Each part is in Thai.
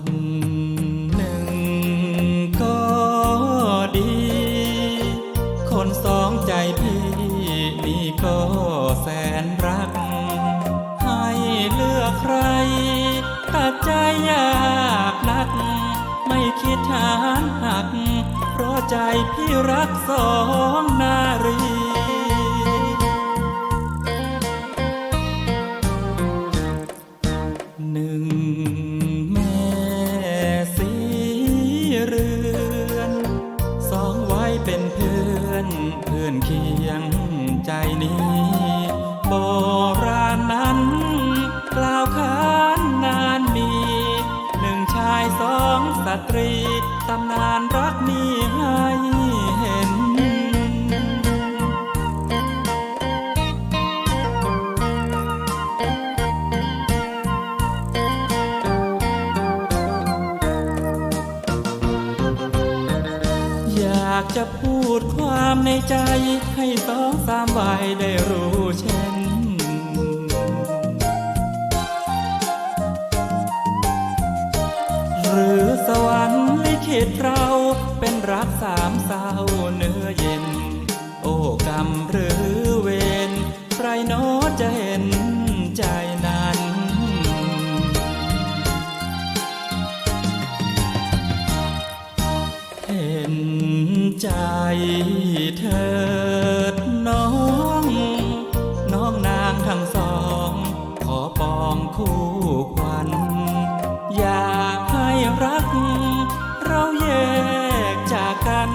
คนหนึ่งก็ดี คนสองใจพี่นี่ก็แสนรัก ให้เลือกใครตัดใจยากนัก ไม่คิดหาหัก เพราะใจพี่รักสองนารี นี้โบราณนั้น กล่าวขานนานมี หนึ่งชายสองสตรี ตำนานรักมีให้ากจะพูดความในใจ ให้สองสามใบได้รู้เช่นหรือสวรรค์ลิขิตเราเป็นรักสามเศร้าเนื้อ ใจเถิดน้อง น้องนางทั้งสอง ขอปองคู่ควันอยากให้รัก เราแยกจากกัน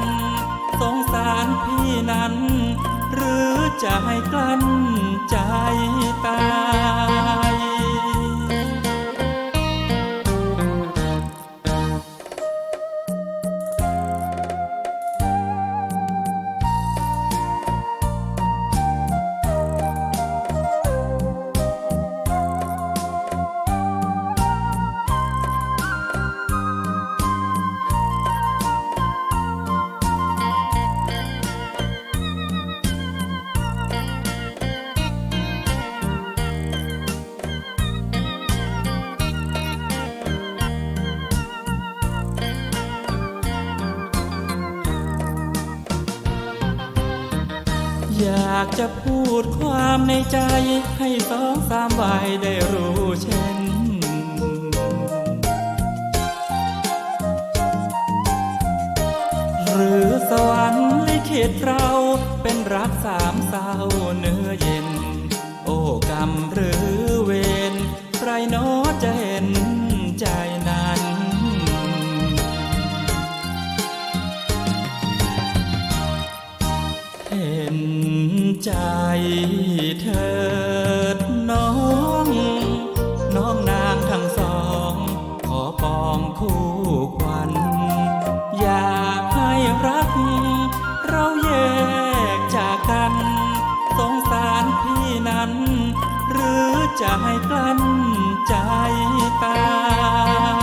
สงสารพี่นั้น หรือจะให้กลั้นใจตาย อยากจะพูดความในใจ ให้สองสามใบได้รู้เช่นหรือสวรรค์ลิขิตเราเป็นรักสามเศร้าเนื้อเย็น โอ้กรรมหรือ ใจเถิดน้อง น้องนางทั้งสอง ขอปองคู่ควันอยากให้รัก เราแยกจากกัน สงสารพี่นั้น หรือจะให้กลั้นใจตาย